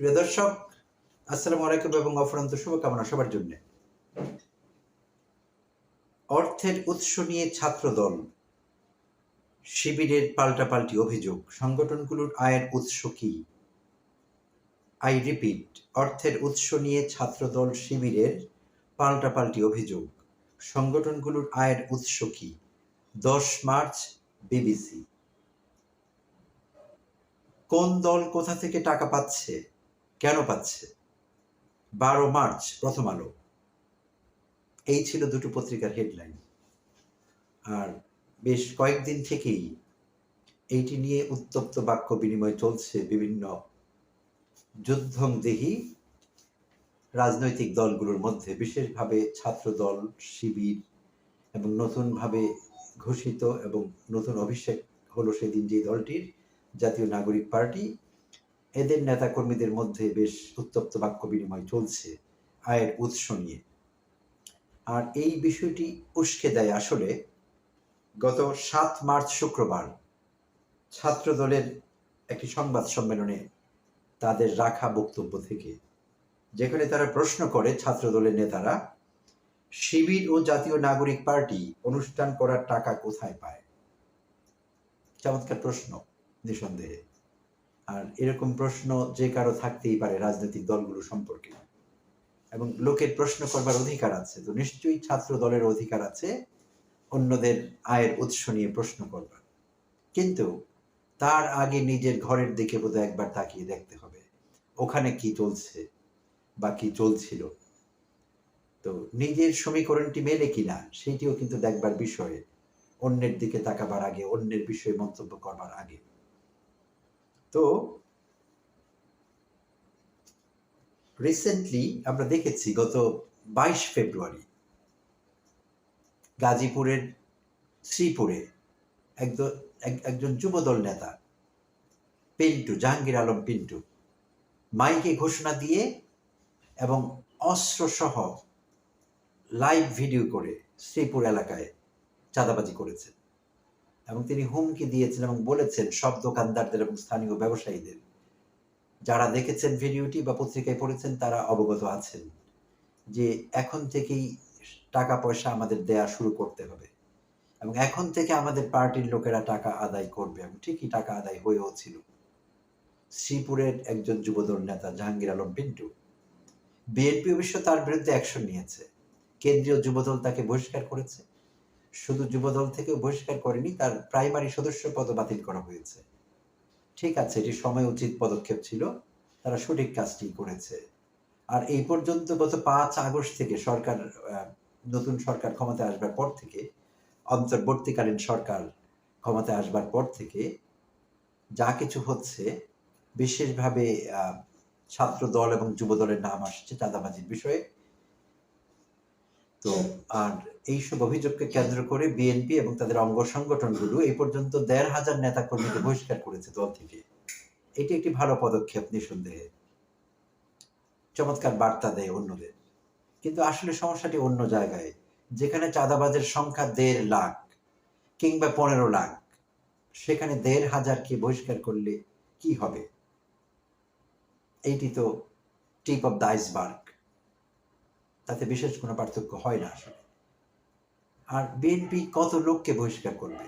প্রিয় দর্শক, আসসালামু আলাইকুম এবং অফুরন্ত শুভকামনা সবার জন্য। অর্থের উৎস নিয়ে ছাত্রদল, শিবিরের পাল্টাপাল্টি অভিযোগ, সংগঠনগুলোর আয়ের উৎস কি? আই রিপিট অর্থের উৎস নিয়ে ছাত্রদল, শিবিরের পাল্টাপাল্টি অভিযোগ, সংগঠনগুলোর আয়ের উৎস কি? দশ মার্চ, বিবিসি। কোন দল কোথা থেকে টাকা পাচ্ছে? কেন পাচ্ছে? বারো মার্চ, প্রথম আলো। এই ছিল দুটো পত্রিকার হেডলাইন আর বেশ কয়েকদিন থেকেই এইটি নিয়ে উত্তপ্ত বাক্য বিনিময় চলছে বিভিন্ন যুদ্ধংদেহী রাজনৈতিক দলগুলোর মধ্যে। বিশেষভাবে ছাত্র দল শিবির এবং নতুনভাবে ঘোষিত এবং নতুন অভিষেক হলো সেদিন যে দলটির জাতীয় নাগরিক পার্টি। এদের নেতাকর্মীদের মধ্যে বেশ উত্তপ্ত বাক্য বিনিময় চলছে আয়ের উৎস নিয়ে। আর এই বিষয়টি উস্কে দেয় আসলে গত সাত মার্চ শুক্রবার ছাত্র দলের একটি সংবাদ সম্মেলনে তাদের রাখা বক্তব্য থেকে, যেখানে তারা প্রশ্ন করে ছাত্র দলের নেতারা, শিবির ও জাতীয় নাগরিক পার্টি অনুষ্ঠান করার টাকা কোথায় পায়? চমৎকার প্রশ্ন, নিঃসন্দেহে। আর এরকম প্রশ্ন যে কারও থাকতেই পারে রাজনৈতিক দলগুলো সম্পর্কে। এবং লোকের প্রশ্ন করবার অধিকার আছে, তো নিশ্চয়ই ছাত্র দলের অধিকার আছে অন্যদের আয়ের উৎস নিয়ে প্রশ্ন করবার। কিন্তু তার আগে নিজের ঘরের দিকে বোধহয় একবার তাকিয়ে দেখতে হবে, ওখানে কি চলছে বা কি চলছিল। তো নিজের সমীকরণটি মেলে কিনা সেটিও কিন্তু দেখবার বিষয়ে, অন্যের দিকে তাকাবার আগে, অন্যের বিষয়ে মন্তব্য করবার আগে। তো রিসেন্টলি আমরা দেখেছি গত বাইশ ফেব্রুয়ারি গাজীপুরের শ্রীপুরে একজন একজন যুবদল নেতা, পিন্টু, জাহাঙ্গীর আলম পিন্টু, মাইকে ঘোষণা দিয়ে এবং অস্ত্রসহ লাইভ ভিডিও করে শ্রীপুর এলাকায় চাঁদাবাজি করেছেন এবং তিনি হুমকি দিয়েছেন এবং বলেছেন সব দোকানদারদের এবং স্থানীয় ব্যবসায়ীদের। যারা দেখেছেন ভিডিওটি বা পত্রিকায় পড়েছেন, তারা অবগত আছেন যে এখন থেকেই টাকা পয়সা আমাদের দেয়া শুরু করতে হবে এবং এখন থেকে আমাদের পার্টির লোকেরা টাকা আদায় করবে এবং ঠিকই টাকা আদায় হয়েও ছিল। শ্রীপুরের একজন যুবদল নেতা জাহাঙ্গীর আলম পিন্টু বিএনপি অবশ্য তার বিরুদ্ধে অ্যাকশন নিয়েছে। কেন্দ্রীয় যুবদল তাকে বহিষ্কার করেছে। শুধু যুবদল থেকে বহিষ্কার করেনি, তার প্রাইমারি সদস্য পদ বাতিল করা হয়েছে। ঠিক আছে, এটি সময় উচিত পদক্ষেপ ছিল, তারা সঠিক কাজটি করেছে। আর এই পর্যন্ত গত পাঁচ আগস্ট থেকে সরকার নতুন সরকার ক্ষমতায় আসবার পর থেকে, অন্তর্বর্তীকালীন সরকার ক্ষমতায় আসবার পর থেকে যা কিছু হচ্ছে, বিশেষভাবে ছাত্র দল এবং যুব দলের নাম আসছে চাঁদাবাজির বিষয়ে। তো আর এইসব অভিযোগকে কেন্দ্র করে বিএনপি এবং তাদের অঙ্গ সংগঠনগুলো এই পর্যন্ত দেড় হাজার নেতা কর্মীকে বহিষ্কার করেছে দল থেকে। এটি একটি ভালো পদক্ষেপ নিঃসন্দেহে। চমৎকার বার্তা দেয় অন্যদের। কিন্তু আসলে সমস্যাটি অন্য জায়গায়, যেখানে চাঁদাবাজের সংখ্যা দেড় লাখ কিংবা পনেরো লাখ। সেখানে দেড় হাজারকে বহিষ্কার করলে কি হবে? এইটি তো টিপ অফ দ্য আইসবার্গ। তাতে বিশেষ কোনো পার্থক্য হয় না আসলে। আর বিএনপি কত লোককে বহিষ্কার করবে?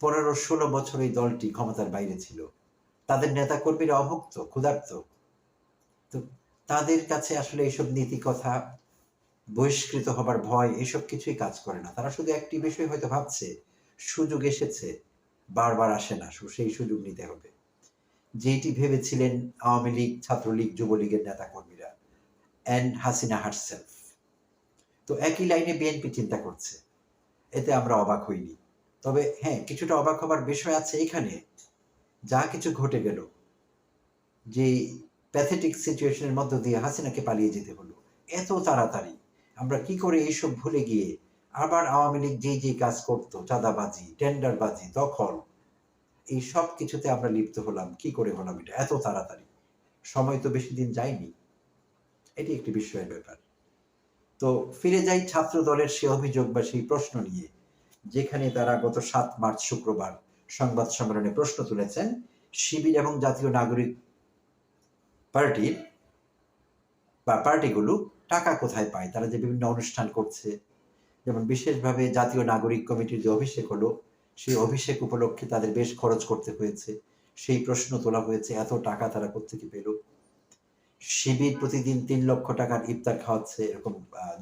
পনেরো, ষোলো বছর এই দলটি ক্ষমতার বাইরে ছিল। তাদের নেতাকর্মীরা অভুক্ত, ক্ষুধার্ত। তো তাদের কাছে আসলে এইসব নীতি কথা বহিষ্কৃত হবার ভয়, এসব কিছুই কাজ করে না। তারা শুধু একটি বিষয় হয়তো ভাবছে, সুযোগ এসেছে, বারবার আসে না সেই সুযোগ নিতে হবে। যেটি ভেবেছিলেন আওয়ামী লীগ, ছাত্রলীগ, যুবলীগের নেতাকর্মীরা অ্যান্ড হাসিনা হারসেলফ তো একই লাইনে বিএনপি চিন্তা করছে। এতে আমরা অবাক হইনি। তবে হ্যাঁ কিছুটা অবাক হবার বিষয় আছে এখানে। যা কিছু ঘটে গেল। যে প্যাথেটিক সিচুয়েশনের মধ্য দিয়ে হাসিনাকে পালিয়ে যেতে হলো। এত তাড়াতাড়ি। আমরা কি করে এইসব ভুলে গিয়ে আবার আওয়ামী লীগ যেই যেই কাজ করতো, চাঁদাবাজি, টেন্ডারবাজি, দখল, এই সব কিছুতে আমরা লিপ্ত হলাম। কি করে হলাম এটা? এত তাড়াতাড়ি। সময় তো বেশি দিন যায়নি। এটি একটি বিস্ময়ের ব্যাপার। তো ফিরে যাই ছাত্র দলের সে অভিযোগ বা সেই প্রশ্ন নিয়ে, যেখানে তারা গত সাত মার্চ শুক্রবার সংবাদ সম্মেলনে প্রশ্ন তুলেছেন, শিবির এবং জাতীয় নাগরিক পার্টির বা পার্টিগুলো টাকা কোথায় পায়? তারা যে বিভিন্ন অনুষ্ঠান করছে, যেমন বিশেষভাবে জাতীয় নাগরিক কমিটির যে অভিষেক হলো, সেই অভিষেক উপলক্ষে তাদের বেশ খরচ করতে হয়েছে। সেই প্রশ্ন তোলা হয়েছে, এত টাকা তারা কোথেকে পেল? শিবির প্রতিদিন তিন লক্ষ টাকার ইফতার খাওয়াচ্ছে, এরকম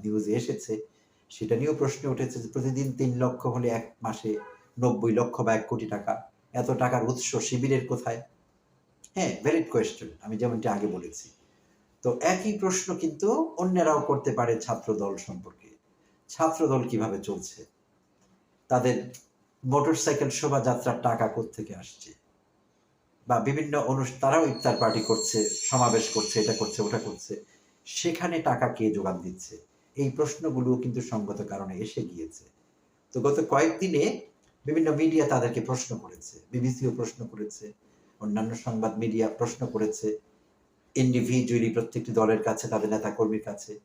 নিউজে এসেছে। সেটা নিয়েও প্রশ্ন উঠেছে যে প্রতিদিন তিন লক্ষ হলে এক মাসে নব্বই লক্ষ বা এক কোটি টাকা। এত টাকার উৎস শিবিরের কোথায়? হ্যাঁ ভ্যালিড কোয়েশ্চেন আমি যেমনটি আগে বলেছি। তো একই প্রশ্ন কিন্তু অন্যরাও করতে পারে ছাত্র দল সম্পর্কে। ছাত্র দল কীভাবে চলছে? তাদের মোটরসাইকেল শোভাযাত্রার টাকা থেকে আসছে? বা বিভিন্ন অনুষ্ঠান তারাও ইফতার পার্টি করছে, সমাবেশ করছে, এটা করছে, ওটা করছে। সেখানে টাকা কে যোগান দিচ্ছে? এই প্রশ্নগুলো কিন্তু সঙ্গত কারণে এসে গিয়েছে। তো গত কয়েকদিনে বিভিন্ন মিডিয়া তাদেরকে প্রশ্ন করেছে, বিবিসিও প্রশ্ন করেছে, অন্যান্য সংবাদ মিডিয়া প্রশ্ন করেছে ইন্ডিভিজুয়ালি প্রত্যেকটি দলের কাছে, তাদের নেতা কর্মীর কাছে।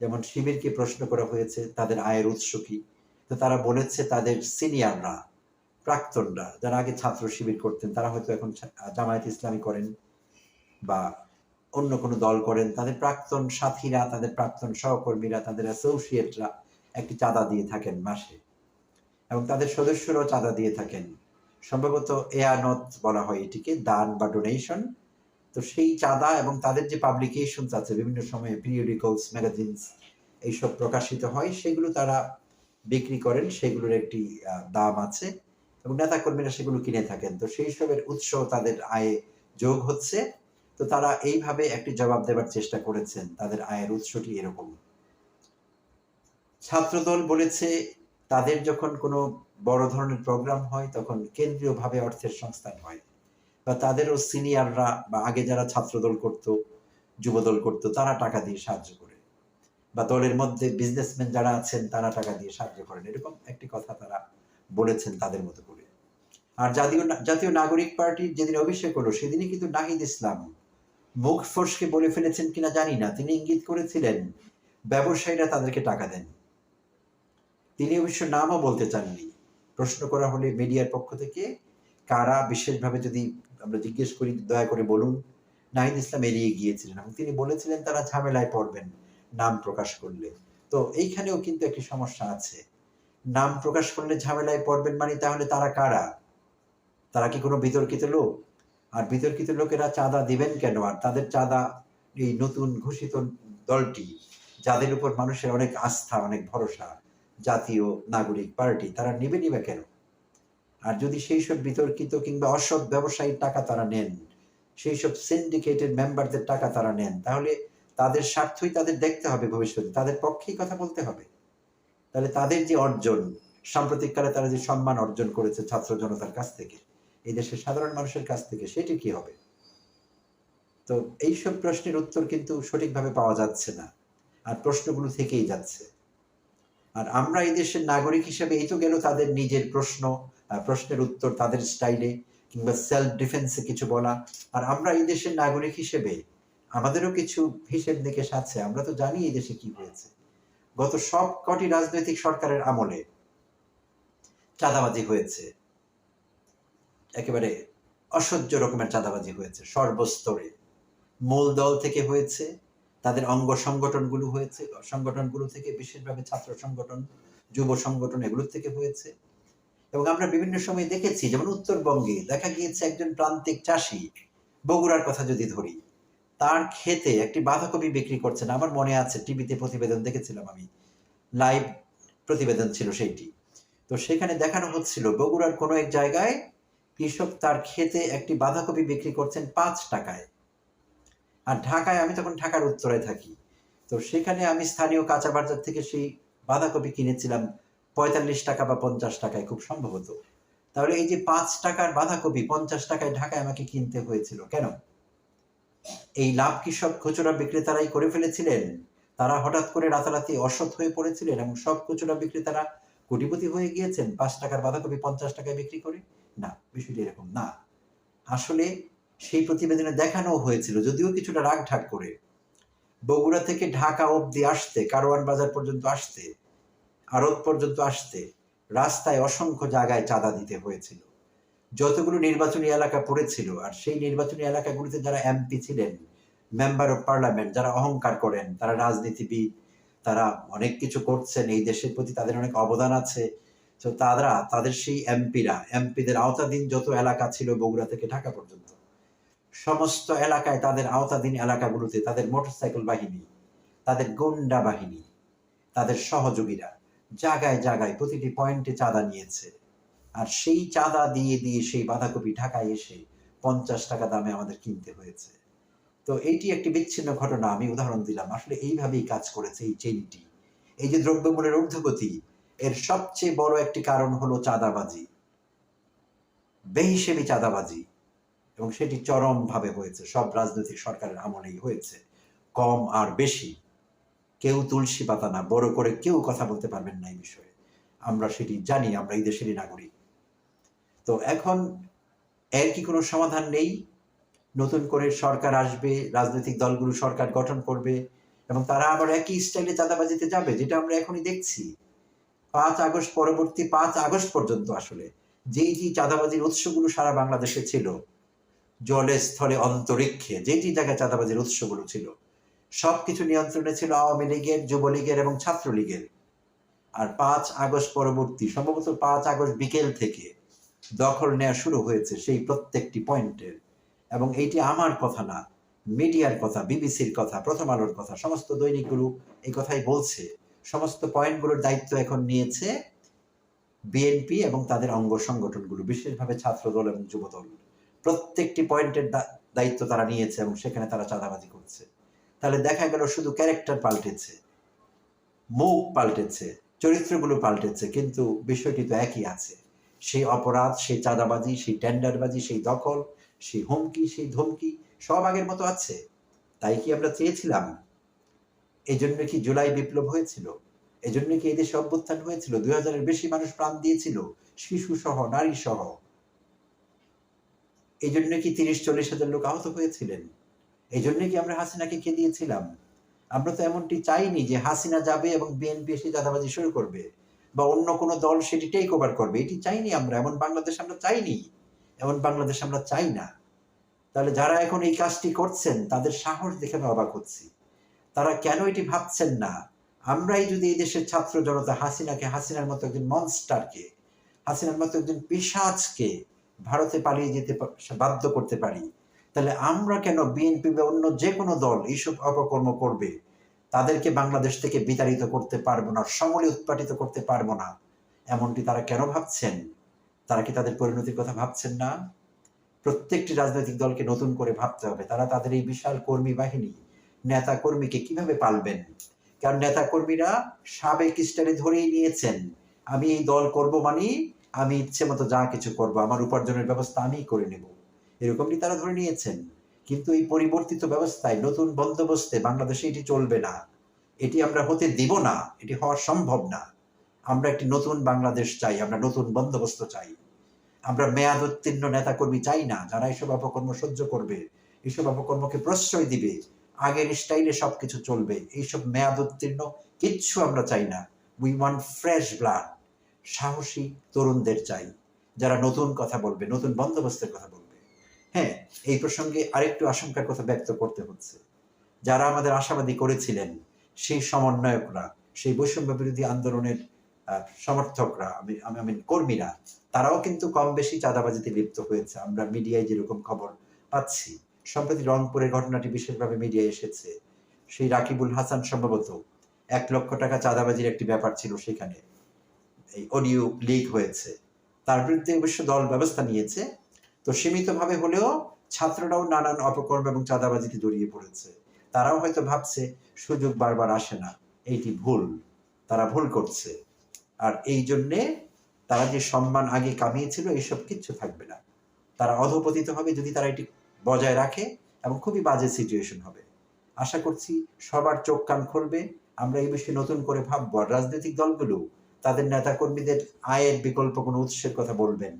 যেমন শিবিরকে প্রশ্ন করা হয়েছে, তাদের আয়ের উৎস কি? তো তারা বলেছে, তাদের সিনিয়ররা প্রাক্তনরা যারা আগে ছাত্র শিবির করতেন, তারা হয়তো এখন জামায়াত ইসলামী করেন বা অন্য কোনো দল করেন, তাদের প্রাক্তন সাথীরা, তাদের প্রাক্তন সহকর্মীরা, তাদের অ্যাসোসিয়েটরা একটি চাঁদা দিয়ে থাকেন মাসে। এবং তাদের সদস্যরাও চাঁদা দিয়ে থাকেন। সম্ভবত এয়ানত বলা হয় এটিকে, দান বা ডোনেশন তো সেই চাঁদা এবং তাদের যে পাবলিকেশনস আছে, বিভিন্ন সময়ে পিরিয়ডিকলস ম্যাগাজিনস এইসব প্রকাশিত হয়, সেগুলো তারা বিক্রি করেন, সেগুলোর একটি দাম আছে। এবং নেতাকর্মীরা সেগুলো কিনে থাকেন। তো সেই সবের উৎস তাদের আয়ে যোগ হচ্ছে। তো তারা এইভাবে একটি জবাব দেবার চেষ্টা করেছেন। তাদের আয়ের উৎসটি এরকম। ছাত্রদল বলেছে, তাদের যখন কোনো বড় ধরনের প্রোগ্রাম হয়, তখন কেন্দ্রীয়ভাবে অর্থের সংস্থান হয়। বা তাদেরও সিনিয়ররা বা আগে যারা ছাত্রদল করত, যুবদল করত, তারা টাকা দিয়ে সাহায্য করে। বা দলের মধ্যে বিজনেসম্যান যারা আছেন, তারা টাকা দিয়ে সাহায্য করেন। এরকম একটি কথা তারা বলেছেন তাদের মতো করে। আর জাতীয় জাতীয় নাগরিক পার্টির যেদিন অভিষেক হলো, সেদিনই কিন্তু নাহিদ ইসলাম মুখ ফোর্সকে বলে ফেলেছেন কিনা জানি না, তিনি ইঙ্গিত করেছিলেন, ব্যবসায়ীরা তাদেরকে টাকা দেন। তিনি অবশ্য নামও বলতে চাননি। প্রশ্ন করা হলে মিডিয়ার পক্ষ থেকে কারা বিশেষভাবে যদি আমরা জিজ্ঞেস করি, দয়া করে বলুন, নাহিদ ইসলাম এড়িয়ে গিয়েছিলেন এবং তিনি বলেছিলেন তারা ঝামেলায় পড়বেন নাম প্রকাশ করলে। তো এইখানেও কিন্তু একটি সমস্যা আছে। নাম প্রকাশ করলে ঝামেলায় পড়বেন মানে তাহলে তারা কারা? তারা কি কোনো বিতর্কিত লোক? আর বিতর্কিত লোকেরা চাঁদা দিবেন কেন? আর তাদের চাঁদা, এই নতুন ঘোষিত দলটি, যাদের উপর মানুষের অনেক আস্থা, অনেক ভরসা, জাতীয় নাগরিক পার্টি, তারা নেবে নিবে কেন? আর যদি সেই সব বিতর্কিত কিংবা অসৎ ব্যবসায়ীর টাকা তারা নেন, সেই সব সিন্ডিকেটের মেম্বারদের টাকা তারা নেন, তাহলে তাদের স্বার্থই তাদের দেখতে হবে ভবিষ্যতে। তাদের পক্ষেই কথা বলতে হবে। তাহলে তাদের যে অর্জন, সাম্প্রতিককালে তারা যে সম্মান অর্জন করেছে ছাত্র জনতার কাছ থেকে এই দেশের সাধারণ মানুষের কাছ থেকে সেটি কি হবে? তো এইসব প্রশ্নের উত্তর কিন্তু সঠিকভাবে পাওয়া যাচ্ছে না, আর প্রশ্নগুলো থেকেই যাচ্ছে। আর আমরা এই দেশের নাগরিক হিসেবে এই তো গেল তাদের নিজের প্রশ্ন প্রশ্নের উত্তর, তাদের স্টাইলে কিংবা সেলফ ডিফেন্সে কিছু বলা। আর আমরা এই দেশের নাগরিক হিসেবে আমাদেরও কিছু হিসেব নিকেশ আছে, আমরা তো জানি এই দেশে কি হয়েছে। গত সব কটি রাজনৈতিক সরকারের আমলে চাঁদাবাজি হয়েছে একেবারে অসহ্য রকমের চাঁদাবাজি হয়েছে, সর্বস্তরে। মূল দল থেকে হয়েছে, তাদের অঙ্গ সংগঠনগুলো হয়েছে, সংগঠনগুলো থেকে বিশেষভাবে ছাত্র সংগঠন, যুব সংগঠন এগুলোর থেকে হয়েছে। এবং আমরা বিভিন্ন সময় দেখেছি, যেমন উত্তরবঙ্গে দেখা গিয়েছে একজন প্রান্তিক চাষি, বগুড়ার কথা যদি ধরি, তার খেতে একটি বাঁধাকপি বিক্রি করছেন। আমার মনে আছে, টিভিতে প্রতিবেদন দেখেছিলাম আমি। লাইভ প্রতিবেদন ছিল সেইটি। তো সেখানে দেখানো হচ্ছিল, বগুড়ার কোনো এক জায়গায় কৃষক তার খেতে একটি বাঁধাকপি বিক্রি করছেন পাঁচ টাকায়। আর ঢাকায় আমি তখন ঢাকার উত্তরে থাকি। তো সেখানে আমি স্থানীয় কাঁচা বাজার থেকে সেই বাঁধাকপি কিনেছিলাম। পঁয়তাল্লিশ টাকা বা পঞ্চাশ টাকায়, খুব সম্ভবত তাহলে এই যে পাঁচ টাকার বাঁধাকপি, পঞ্চাশ টাকায় ঢাকায় আমাকে কিনতে হয়েছিল কেন? এই লাভ কি সব খুচরা বিক্রেতারাই করে ফেলেছিলেন। তারা হঠাৎ করে রাতারাতি অসৎ হয়ে পড়েছিলেন এবং সব খুচরা বিক্রেতারা কোটিপতি হয়ে গিয়েছেন। পাঁচ টাকার বাঁধাকপি পঞ্চাশ টাকায় বিক্রি করে। না, বিষয়টি এরকম না। আসলে সেই প্রতিবেদনে দেখানো হয়েছিল, যদিও কিছুটা রাগ ঢাক করে। বগুড়া থেকে ঢাকা অবধি আসতে, কারওয়ান বাজার পর্যন্ত আসতে, আড়ত পর্যন্ত আসতে রাস্তায় অসংখ্য জায়গায় চাঁদা দিতে হয়েছিল। যতগুলো নির্বাচনী এলাকা পড়েছিল, আর সেই নির্বাচনী এলাকাগুলিতে যারা এমপি ছিলেন, মেম্বার অফ পার্লামেন্ট, যারা অহংকার করেন, তারা রাজনীতিবিদ, তারা অনেক কিছু করছেন, এই দেশের প্রতি তাদের অনেক অবদান আছে। তো তারা, তাদের সেই এমপিরা এমপিদের আওতাধীন যত এলাকা ছিল বগুড়া থেকে ঢাকা পর্যন্ত, সমস্ত এলাকায় তাদের আওতাধীন এলাকাগুলোতে তাদের মোটরসাইকেল বাহিনী, তাদের গোন্ডা বাহিনী, তাদের সহযোগীরা জায়গায় জায়গায় প্রতিটি পয়েন্টে চাঁদা নিয়েছে। আর সেই চাঁদা দিয়ে দিয়ে সেই বাঁধাকপি ঢাকায় এসে পঞ্চাশ টাকা দামে আমাদের কিনতে হয়েছে। তো এইটি একটি বিচ্ছিন্ন ঘটনা, আমি উদাহরণ দিলাম। আসলে এইভাবেই কাজ করেছে এই চেনটি এই যে দ্রব্যমূল্যের ঊর্ধ্বগতি এর সবচেয়ে বড় একটি কারণ হলো চাঁদাবাজি। বেহিসেবি চাঁদাবাজি। এবং সেটি চরমভাবে হয়েছে। সব রাজনৈতিক সরকারের আমলেই হয়েছে। কম আর বেশি। কেউ তুলসী পাতা না। বড় করে কেউ কথা বলতে পারবেন না এই বিষয়ে। আমরা সেটি জানি। আমরা এই দেশেরই নাগরিক। তো এখন এর কি কোনো সমাধান নেই? নতুন করে সরকার আসবে, রাজনৈতিক দলগুলো সরকার গঠন করবে, এবং তারা আবার একই স্টাইলে চাঁদাবাজিতে যাবে, যেটা আমরা এখনই দেখছি। পাঁচ আগস্ট পরবর্তী পাঁচ আগস্ট পর্যন্ত আসলে যেই যে চাঁদাবাজির উৎসগুলো সারা বাংলাদেশে ছিল জলে স্থলে অন্তরিক্ষে যে যে জায়গায় চাঁদাবাজির উৎসগুলো ছিল, সবকিছু নিয়ন্ত্রণে ছিল আওয়ামী লীগের, যুবলীগের এবং ছাত্রলীগের। আর পাঁচ আগস্ট পরবর্তী, সম্ভবত পাঁচ আগস্ট বিকেল থেকে দখল নেওয়া শুরু হয়েছে সেই প্রত্যেকটি পয়েন্টের। এবং এইটি আমার কথা না, মিডিয়ার কথা, বিবিসির কথা, প্রথম আলোর কথা, সমস্ত দৈনিকগুলো এই কথাই বলছে। সমস্ত পয়েন্টগুলোর দায়িত্ব এখন নিয়েছে বিএনপি এবং তাদের অঙ্গ সংগঠনগুলো, বিশেষভাবে ছাত্রদল এবং যুবদল। প্রত্যেকটি পয়েন্টের দায়িত্ব তারা নিয়েছে এবং সেখানে তারা চাঁদাবাজি করছে। তাহলে দেখা গেল শুধু ক্যারেক্টার পাল্টেছে, মুখ পাল্টেছে, চরিত্রগুলো পাল্টেছে, কিন্তু বিষয়টি তো একই আছে। সেই অপরাধ, সেই চাঁদাবাজি, সেই টেন্ডারবাজি, সেই দখল, সেই হুমকি, সেই ধমকি সব আগের মতো আছে। তাই কি আমরা চেয়েছিলাম এই জন্য কি জুলাই বিপ্লব হয়েছিল? এই জন্য কি এদেশে অভ্যুত্থান হয়েছিল? দুই হাজারের বেশি মানুষ প্রাণ দিয়েছিল, শিশু সহ, নারী সহ। এই জন্য কি তিরিশ, চল্লিশ হাজার লোক আহত হয়েছিলেন? এই জন্য কি আমরা হাসিনাকে কে দিয়েছিলাম? আমরা তো এমনটি চাইনি যে হাসিনা যাবে এবং বিএনপি এসে চাঁদাবাজি শুরু করবে বা অন্য কোনো দল সেটি টেক ওভার করবে। এটি চাইনি আমরা, এমন বাংলাদেশ আমরা চাইনি। এমন বাংলাদেশ আমরা চাই না। তাহলে যারা এখন এই কাজটি করছেন, তাদের সাহস দেখে আমি অবাক হচ্ছি। তারা কেন এটি ভাবছেন না? আমরাই যদি এই দেশের ছাত্র জনতা হাসিনাকে, হাসিনার মতো একজন মনস্টারকে হাসিনার মতো একজন পিসাজকে ভারতে পালিয়ে যেতে বাধ্য করতে পারি, তাহলে আমরা কেন বিএনপি বা অন্য যে কোনো দল এইসব অপকর্ম করবে? তাদেরকে বাংলাদেশ থেকে বিতাড়িত করতে পারব না, সমলে উৎপাটিত করতে পারব না। এমনটি তারা কেন ভাবছেন? তারা কি তাদের পরিণতির কথা ভাবছেন না? প্রত্যেকটি রাজনৈতিক দলকে নতুন করে ভাবতে হবে। তারা তাদের এই বিশাল কর্মী বাহিনী। নেতা কর্মীকে কীভাবে পালবেন? কারণ নেতা কর্মীরা সাবেক স্টাইলে ধরেই নিয়েছেন, আমি এই দল করব মানে আমি ইচ্ছে মতো যা কিছু করব, আমার উপার্জনের ব্যবস্থা আমিই করে নেব। এরকমটি তারা ধরে নিয়েছেন। কিন্তু এই পরিবর্তিত ব্যবস্থায় নতুন বন্দোবস্তে বাংলাদেশে এটি চলবে না। এটি আমরা হতে দিব না, এটি হওয়া সম্ভব না। আমরা একটি নতুন বাংলাদেশ চাই, আমরা নতুন বন্দোবস্ত চাই। আমরা মেয়াদ উত্তীর্ণ নেতাকর্মী চাই না, যারা এসব অপকর্ম সহ্য করবে, এসব অপকর্মকে প্রশ্রয় দিবে। আগের স্টাইলে সবকিছু চলবে। এইসব মেয়াদ উত্তীর্ণ কিচ্ছু আমরা চাই না। উই ওয়ান্ট ফ্রেশ ব্লাড সাহসী তরুণদের চাই, যারা নতুন কথা বলবে, নতুন বন্দোবস্তের কথা বলবে। হ্যাঁ এই প্রসঙ্গে আরেকটু আশঙ্কার কথা ব্যক্ত করতে হচ্ছে। যারা আমাদের আশাবাদী করেছিলেন, সেই সমন্বয়করা, সেই বৈষম্য বিরোধী আন্দোলনের সমর্থকরা আমি আমি কর্মীরা, তারাও কিন্তু কম বেশি চাঁদাবাজিতে লিপ্ত হয়েছে। আমরা মিডিয়ায় যেরকম খবর পাচ্ছি। সম্প্রতি রংপুরের ঘটনাটি বিশেষভাবে মিডিয়ায় এসেছে। সেই রাকিবুল হাসান সম্ভবত এক লক্ষ টাকা চাঁদাবাজির একটি ব্যাপার ছিল সেখানে। এই অডিও লিক হয়েছে। তার বিরুদ্ধে অবশ্য দল ব্যবস্থা নিয়েছে। তো সীমিতভাবে হলেও ছাত্ররাও নানান অপকর্ম এবং চাঁদাবাজিতে জড়িয়ে পড়েছে। তারাও হয়তো ভাবছে, সুযোগ বারবার আসে না। এইটি ভুল। তারা ভুল করছে। আর এই জন্যে তারা যে সম্মান আগে কামিয়েছিল এইসব কিচ্ছু থাকবে না। তারা অধপতিত হবে যদি তারা এটি বজায় রাখে এবং খুবই বাজে সিচুয়েশন হবে। আশা করছি সবার চোখ কান খুলবে। আমরা এই বিষয়ে নতুন করে ভাববো। রাজনৈতিক দলগুলো তাদের নেতাকর্মীদের আয়ের বিকল্প কোনো উৎসের কথা বলবেন।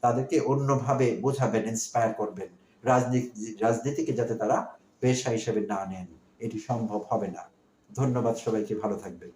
তাদেরকে অন্যভাবে বোঝাবেন ইন্সপায়ার করবেন। রাজনীতি, রাজনীতিকে যাতে তারা পেশা হিসেবে না নেন, এটি সম্ভব হবে না। ধন্যবাদ সবাইকে, ভালো থাকবেন।